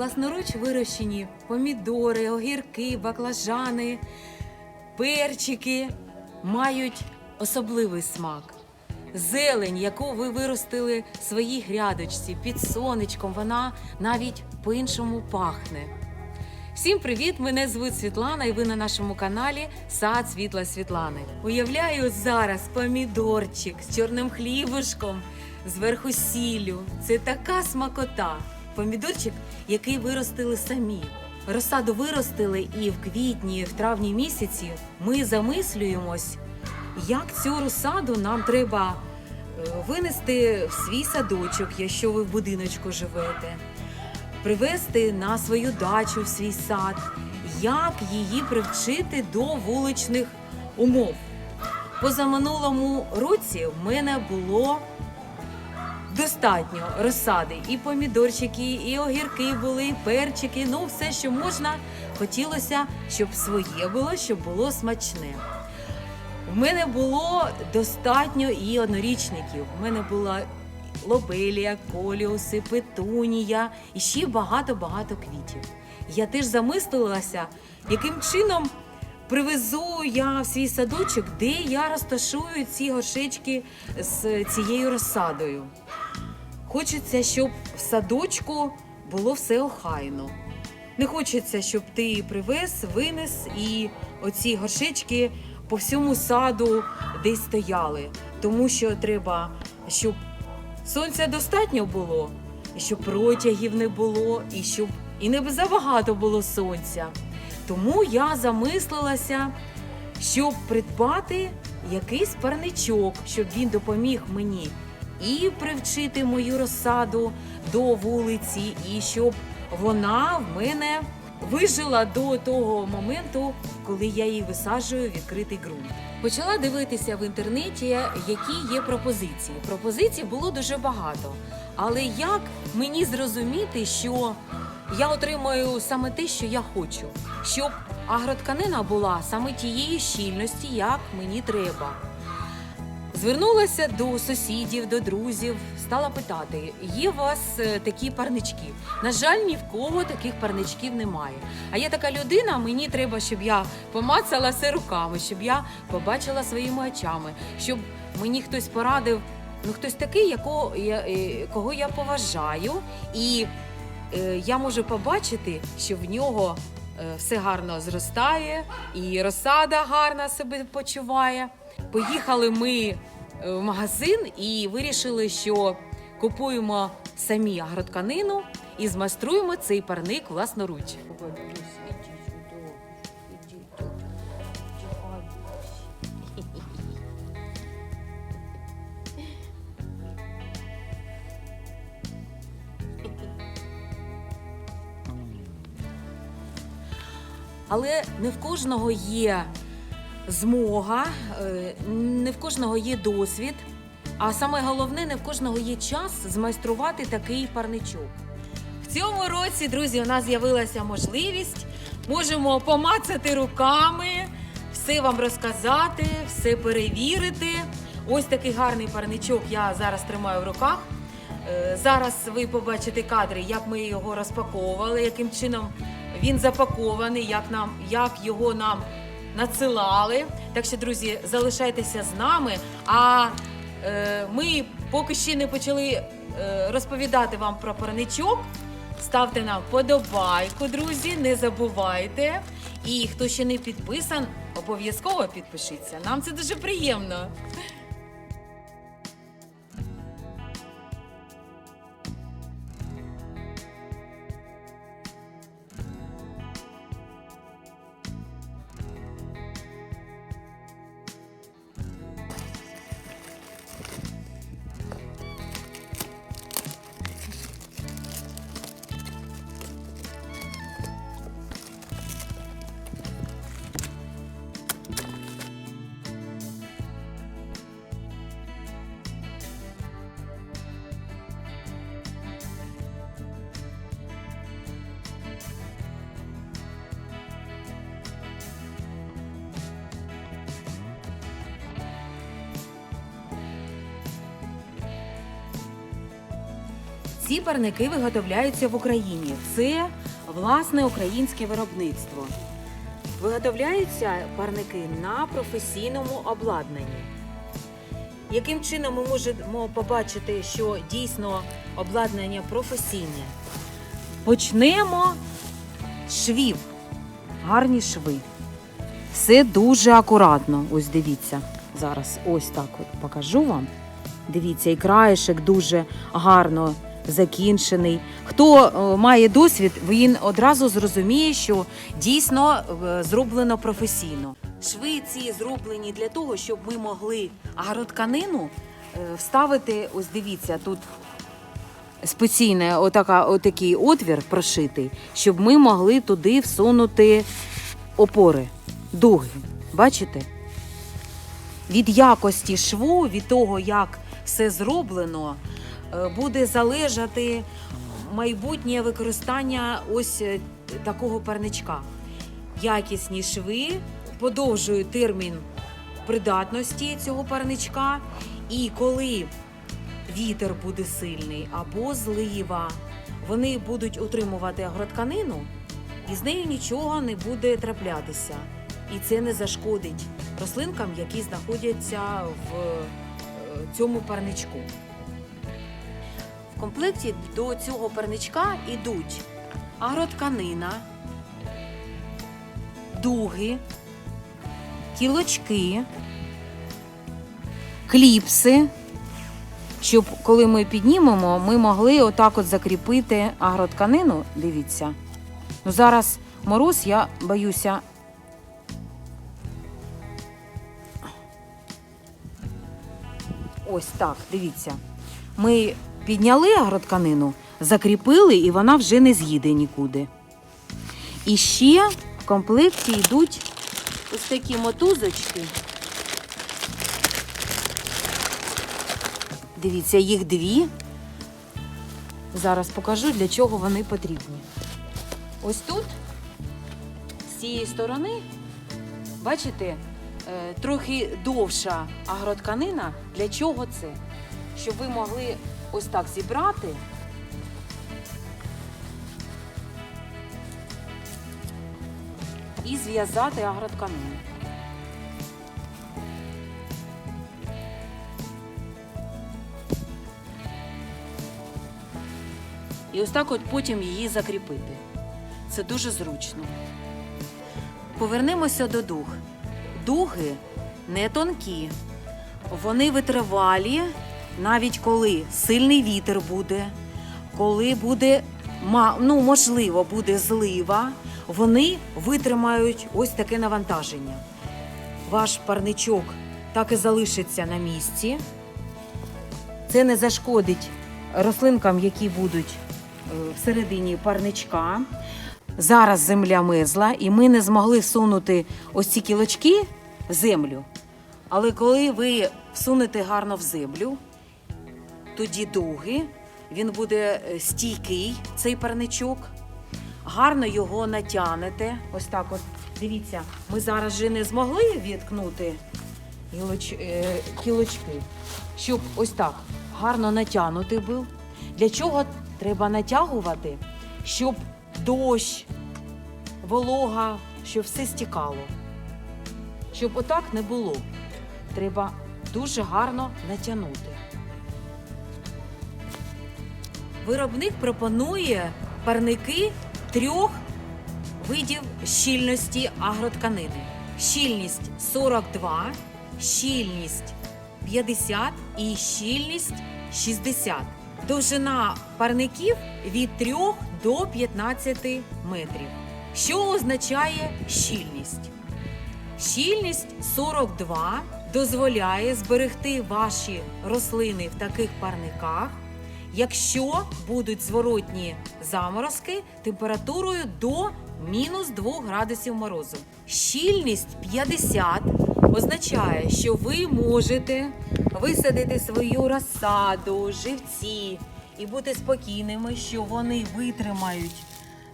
власноруч вирощені помідори, огірки, баклажани, перчики мають особливий смак. Зелень, яку ви виростили в своїй грядочці під сонечком, вона навіть по-іншому пахне. Всім привіт! Мене звуть Світлана, і ви на нашому каналі Сад Світла Світлани. Уявляю зараз помідорчик з чорним хлібушком, зверху сіллю. Це така смакота. Помідорчик, який виростили самі. Розсаду виростили, і в квітні, і в травні місяці ми замислюємось, як цю розсаду нам треба е, винести в свій садочок, якщо ви в будиночку живете привезти на свою дачу в свій сад, як її привчити до вуличних умов. Позаминулому році в мене було достатньо розсади. І помідорчики, і огірки були, і перчики. Ну, все, що можна. Хотілося, щоб своє було, щоб було смачне. В мене було достатньо і однорічників. В мене була лобелія, коліуси, петунія і ще багато-багато квітів. Я теж замислилася, яким чином привезу я в свій садочок, де я розташую ці горшечки з цією розсадою. Хочеться, щоб в садочку було все охайно. Не хочеться, щоб ти привез, винес і оці горшечки по всьому саду десь стояли. Тому що треба, щоб сонця достатньо було, і щоб протягів не було, і щоб і не забагато було сонця. Тому я замислилася, щоб придбати якийсь парничок, щоб він допоміг мені і привчити мою розсаду до вулиці, і щоб вона в мене вижила до того моменту, коли я її висаджую в відкритий ґрунт. Почала дивитися в інтернеті, які є пропозиції. Пропозицій було дуже багато. Але як мені зрозуміти, що я отримаю саме те, що я хочу, щоб агротканина була саме тієї щільності, як мені треба. Звернулася до сусідів, до друзів, стала питати: є у вас е, такі парнички? На жаль, ні в кого таких парничків немає. А я така людина, мені треба, щоб я помацала все руками, щоб я побачила своїми очами, щоб мені хтось порадив, ну хтось такий, якого я, е, кого я поважаю, і е, я можу побачити, що в нього е, все гарно зростає, і розсада гарна себе почуває. Поїхали ми е, в магазин і вирішили, що купуємо самі агротканину і змайструємо цей парник власноруч. Але не в кожного є змога, е, не в кожного є досвід, а саме головне, не в кожного є час змайструвати такий парничок. В цьому році, друзі, у нас з'явилася можливість. Можемо помацати руками, все вам розказати, все перевірити. Ось такий гарний парничок я зараз тримаю в руках. Е, Зараз ви побачите кадри, як ми його розпаковували, яким чином він запакований, як нам як його нам надсилали. Так що, друзі, залишайтеся з нами. А е, ми поки ще не почали е, розповідати вам про парничок. Ставте нам вподобайку, друзі, не забувайте. І хто ще не підписан, обов'язково підпишіться. Нам це дуже приємно. Ці парники виготовляються в Україні. Це власне українське виробництво. Виготовляються парники на професійному обладнанні. Яким чином ми можемо побачити, що дійсно обладнання професійне? Почнемо з швів. Гарні шви. Все дуже акуратно. Ось дивіться. Зараз ось так от покажу вам. Дивіться, і краєшек дуже гарно закінчений. Хто е, має досвід, він одразу зрозуміє, що дійсно е, зроблено професійно. Шви ці зроблені для того, щоб ми могли агротканину е, вставити. Ось дивіться, тут спеційний отака, отакий отвір прошитий, щоб ми могли туди всунути опори, дуги. Бачите? Від якості шву, від того, як все зроблено, буде залежати майбутнє використання ось е, такого парничка. Якісні шви подовжують термін придатності цього парничка. І коли вітер буде сильний або злива, вони будуть утримувати агротканину, і з нею нічого не буде траплятися. І це не зашкодить рослинкам, які знаходяться в е, цьому парничку. В комплекті до цього парничка йдуть агротканина, дуги, кілочки, кліпси, щоб коли ми піднімемо, ми могли отак от закріпити агротканину. Дивіться. Ну, зараз мороз, я боюся. Ось так, дивіться. Ми підняли агротканину, закріпили, і вона вже не з'їде нікуди. І ще в комплекті йдуть ось такі мотузочки. Дивіться, їх дві. Зараз покажу, для чого вони потрібні. Ось тут, з цієї сторони, бачите, е, трохи довша агротканина. Для чого це? Щоб ви могли ось так зібрати. І зв'язати агротканину. І ось так от потім її закріпити. Це дуже зручно. Повернемося до дуг. Дуги не тонкі, вони витривалі, навіть коли сильний вітер буде, коли буде, ну, можливо, буде злива, вони витримають ось таке навантаження. Ваш парничок так і залишиться на місці. Це не зашкодить рослинкам, які будуть е, всередині парничка. Зараз земля мерзла, і ми не змогли всунути ось ці кілочки в землю. Але коли ви всунете гарно в землю, тоді дуги, він буде е, стійкий, цей парничок. Гарно його натягнете. Ось так от. Дивіться, ми зараз же не змогли відкнути гілоч, е, кілочки, щоб ось так гарно натягнутий був. Для чого треба натягувати? Щоб дощ, волога, щоб все стікало. Щоб отак не було. Треба дуже гарно натягнути. Виробник пропонує парники трьох видів щільності агротканини. Щільність 42, щільність 50 і щільність 60. Довжина парників від 3 до 15 метрів. Що означає щільність? Щільність 42 дозволяє зберегти ваші рослини в таких парниках, якщо будуть зворотні заморозки температурою до мінус 2 градусів морозу. Щільність 50 означає, що ви можете висадити свою розсаду, живці і бути спокійними, що вони витримають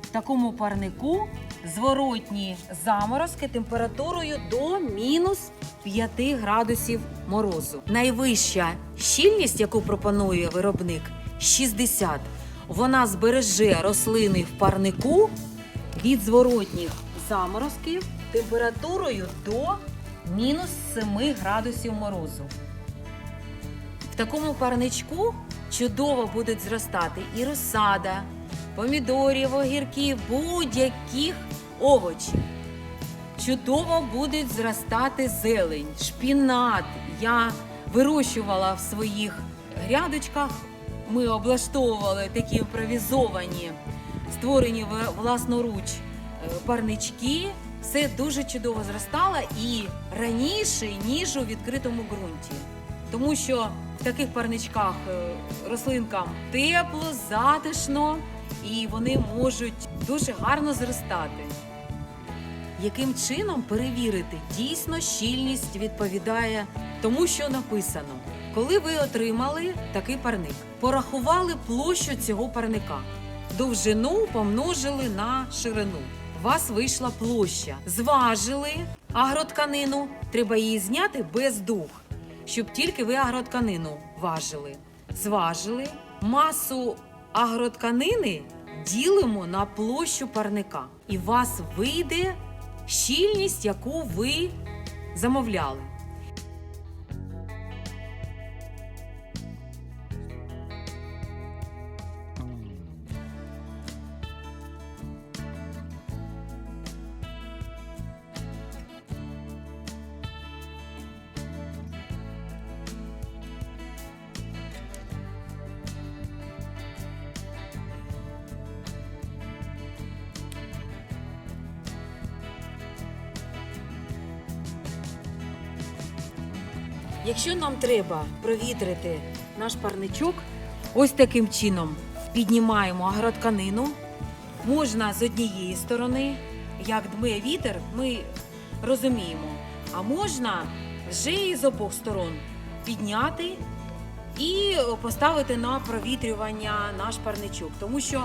в такому парнику зворотні заморозки температурою до мінус 5 градусів морозу. Найвища щільність, яку пропонує виробник, 60, вона збереже рослини в парнику від зворотніх заморозків температурою до мінус 7 градусів морозу. В такому парничку чудово будуть зростати і розсада, помідорів, огірків, будь-яких овочів. Чудово будуть зростати зелень, шпінат. Я вирощувала в своїх грядочках. Ми облаштовували такі імпровізовані, створені власноруч е, парнички. Все дуже чудово зростало і раніше, ніж у відкритому ґрунті. Тому що в таких парничках е, рослинкам тепло, затишно і вони можуть дуже гарно зростати. Яким чином перевірити дійсно щільність відповідає тому, що написано? Коли ви отримали такий парник, порахували площу цього парника, довжину помножили на ширину. У вас вийшла площа. Зважили агротканину, треба її зняти без дух, щоб тільки ви агротканину важили. Зважили масу агротканини ділимо на площу парника, і у вас вийде щільність, яку ви замовляли. Якщо нам треба провітрити наш парничок, ось таким чином піднімаємо агротканину. Можна з однієї сторони, як дме вітер, ми розуміємо. А можна вже і з обох сторон підняти і поставити на провітрювання наш парничок. Тому що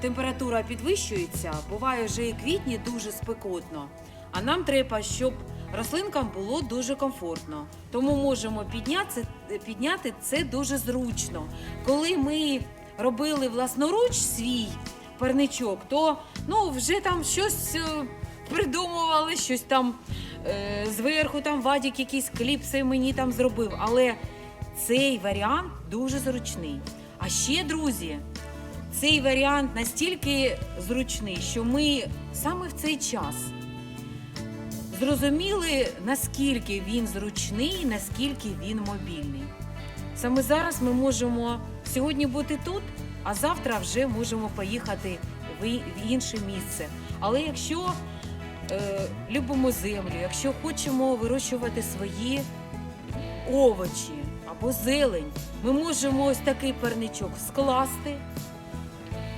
температура підвищується, буває вже і квітні дуже спекотно. А нам треба, щоб рослинкам було дуже комфортно. Тому можемо підняти, підняти це дуже зручно. Коли ми робили власноруч свій парничок, то ну, вже там щось е, придумували, щось там е, зверху, там Вадік якісь кліпси мені там зробив. Але цей варіант дуже зручний. А ще, друзі, цей варіант настільки зручний, що ми саме в цей час зрозуміли, наскільки він зручний, наскільки він мобільний. Саме зараз ми можемо сьогодні бути тут, а завтра вже можемо поїхати в інше місце. Але якщо е, любимо землю, якщо хочемо вирощувати свої овочі або зелень, ми можемо ось такий парничок скласти,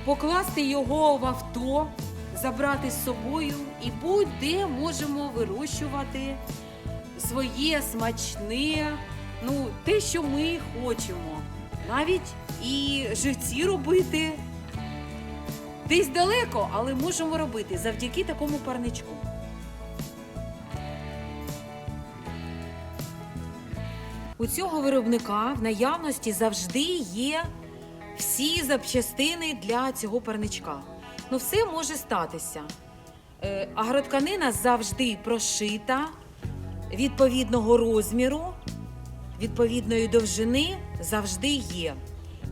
покласти його в авто, забрати з собою і будь-де можемо вирощувати своє смачне, ну, те, що ми хочемо. Навіть і живці робити десь далеко, але можемо робити завдяки такому парничку. У цього виробника в наявності завжди є всі запчастини для цього парничка. Ну, все може статися. Е, Агротканина завжди прошита відповідного розміру, відповідної довжини завжди є.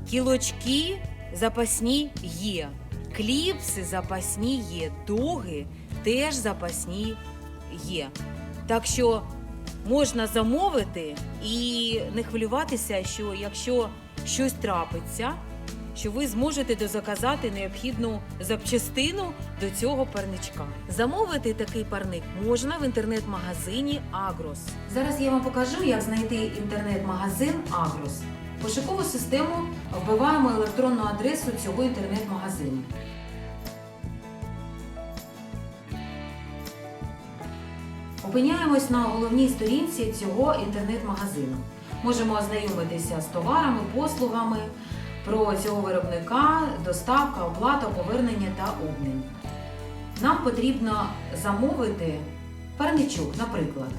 Кілочки запасні є. Кліпси запасні є. Дуги теж запасні є. Так що можна замовити і не хвилюватися, що якщо щось трапиться, що ви зможете дозаказати необхідну запчастину до цього парничка. Замовити такий парник можна в інтернет-магазині Агрос. Зараз я вам покажу, як знайти інтернет-магазин Агрос. Пошукову систему вбиваємо електронну адресу цього інтернет-магазину. Опиняємось на головній сторінці цього інтернет-магазину. Можемо ознайомитися з товарами, послугами про цього виробника, доставка, оплата, повернення та обмін. Нам потрібно замовити парничок, наприклад.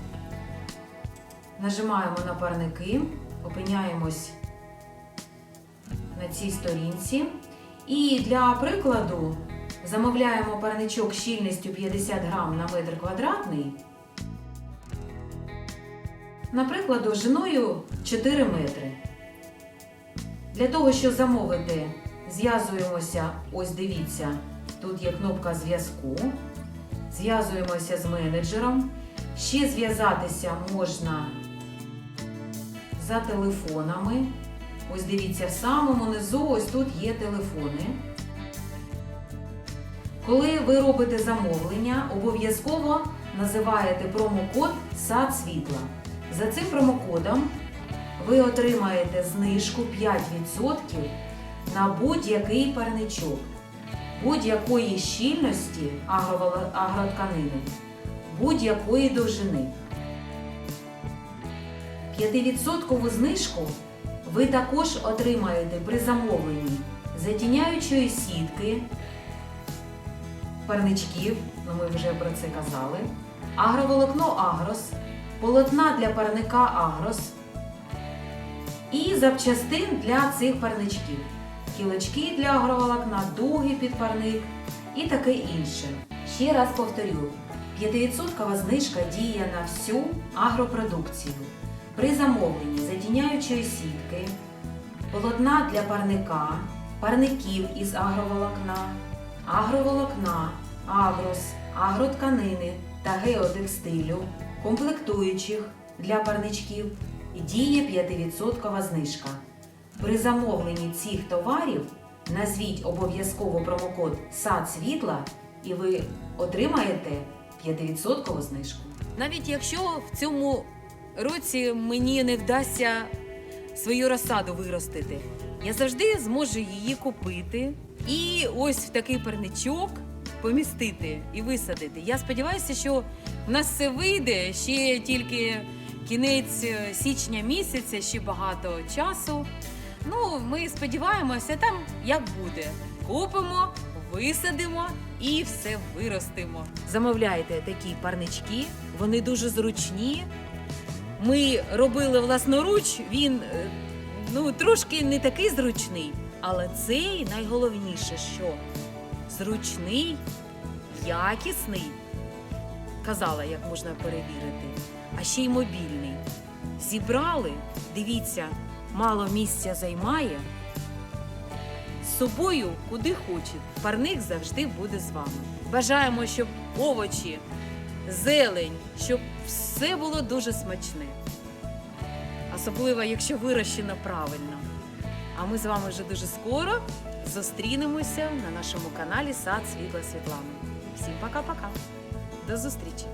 Нажимаємо на парники, опиняємось на цій сторінці І для прикладу замовляємо парничок щільністю 50 грам на метр квадратний. Наприклад, довжиною 4 метри. Для того, щоб замовити, зв'язуємося, ось дивіться, тут є кнопка зв'язку. Зв'язуємося з менеджером. Ще зв'язатися можна за телефонами. Ось дивіться, в самому низу ось тут є телефони. Коли ви робите замовлення, обов'язково називаєте промокод САД світла. За цим промокодом ви отримаєте знижку 5% на будь-який парничок, будь-якої щільності агротканини, будь-якої довжини. 5% знижку ви також отримаєте при замовленні затіняючої сітки, парничків, ну ми вже про це казали, агроволокно Агрос, полотна для парника Агрос і запчастин для цих парничків. Кілочки для агроволокна, дуги під парник і таке інше. Ще раз повторю, 5% знижка діє на всю агропродукцію. При замовленні затіняючої сітки, полотна для парника, парників із агроволокна, агроволокна, агрос, агротканини та геотекстилю, комплектуючих для парничків діє 5% знижка. При замовленні цих товарів назвіть обов'язково промокод САД світла і ви отримаєте 5% знижку. Навіть якщо в цьому році мені не вдасться свою розсаду виростити, я завжди зможу її купити і ось в такий парничок помістити і висадити. Я сподіваюся, що в нас все вийде ще тільки кінець е, січня місяця, ще багато часу. Ну, ми сподіваємося, там як буде. Купимо, висадимо і все виростимо. Замовляйте такі парнички, вони дуже зручні. Ми робили власноруч, він е, ну, трошки не такий зручний, але цей найголовніше, що зручний, якісний, казала, як можна перевірити, а ще й мобільний. Зібрали, дивіться, мало місця займає. З собою куди хочете. Парник завжди буде з вами. Бажаємо, щоб овочі, зелень, щоб все було дуже смачне. Особливо, якщо вирощено правильно. А ми з вами вже дуже скоро зустрінемося на нашому каналі Сад Світла Світлани. Всім пока-пока. До зустрічі!